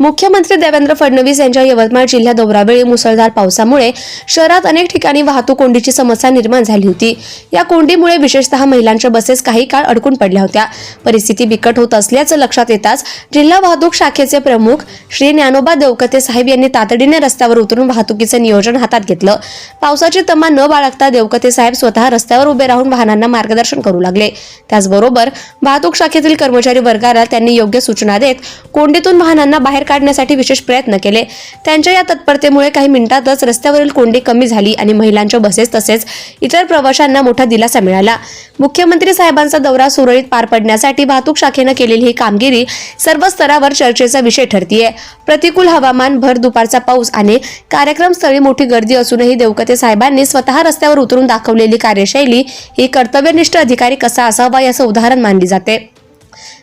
मुख्यमंत्री देवेंद्र फडणवीस यांच्या यवतमाळ जिल्ह्या दौऱ्यावेळी मुसळधार पावसामुळे शहरात अनेक ठिकाणी वाहतूक कोंडीची समस्या निर्माण झाली होती. या कोंडीमुळे विशेषतः महिलांच्या बसेस काही काळ अडकून पडल्या होत्या. परिस्थिती बिकट होत असल्याचं लक्षात येताच जिल्हा वाहतूक शाखेचे प्रमुख श्री ज्ञानोबा देवकते साहेब यांनी तातडीने रस्त्यावर उतरून वाहतुकीचं नियोजन हातात घेतलं. पावसाची तमा न बाळगता देवकते साहेब स्वतः रस्त्यावर उभे राहून वाहनांना मार्गदर्शन करू लागले. त्याचबरोबर वाहतूक शाखेतील कर्मचारी वर्गाला त्यांनी योग्य सूचना देत कोंडीतून वाहनांना बाहेर काढण्यासाठी विशेष प्रयत्न केले. त्यांच्या या तत्परतेमुळे काही मिनिटातच रस्त्यावरील कोंडी कमी झाली आणि महिलांच्या बसेस तसेच इतर प्रवाशांना मोठा दिलासा मिळाला. मुख्यमंत्री साहेबांचा दौरा सुरळीत पार पडण्यासाठी वाहतूक शाखेनं केलेली ही कामगिरी सर्व स्तरावर चर्चेचा विषय ठरतीये. प्रतिकूल हवामान भर दुपारचा पाऊस आणि कार्यक्रम स्थळी मोठी गर्दी असूनही देवकते साहेबांनी स्वतः रस्त्यावर उतरून दाखवलेली कार्यशैली ही कर्तव्यनिष्ठ अधिकारी कसा असावा याचं उदाहरण मानली जाते.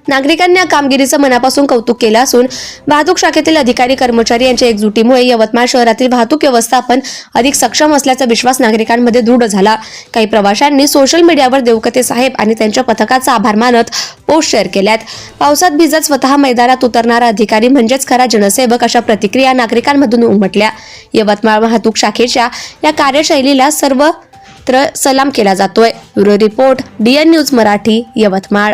नागरिकांनी या कामगिरीचं मनापासून कौतुक केलं असून वाहतूक शाखेतील अधिकारी कर्मचारी यांच्या एकजुटीमुळे यवतमाळ शहरातील वाहतूक व्यवस्थापन अधिक सक्षम असल्याचा विश्वास नागरिकांमध्ये दृढ झाला. काही प्रवाशांनी सोशल मीडियावर देवकते साहेब आणि त्यांच्या पथकाचा आभार मानत पोस्ट शेअर केल्यात. पावसात भिजत स्वतः मैदानात उतरणारा अधिकारी म्हणजेच खरा जनसेवक अशा प्रतिक्रिया नागरिकांमधून उमटल्या. यवतमाळ वाहतूक शाखेच्या या कार्यशैलीला सर्वत्र सलाम केला जातोय. Bureau report DN news Marathi Yavatmal.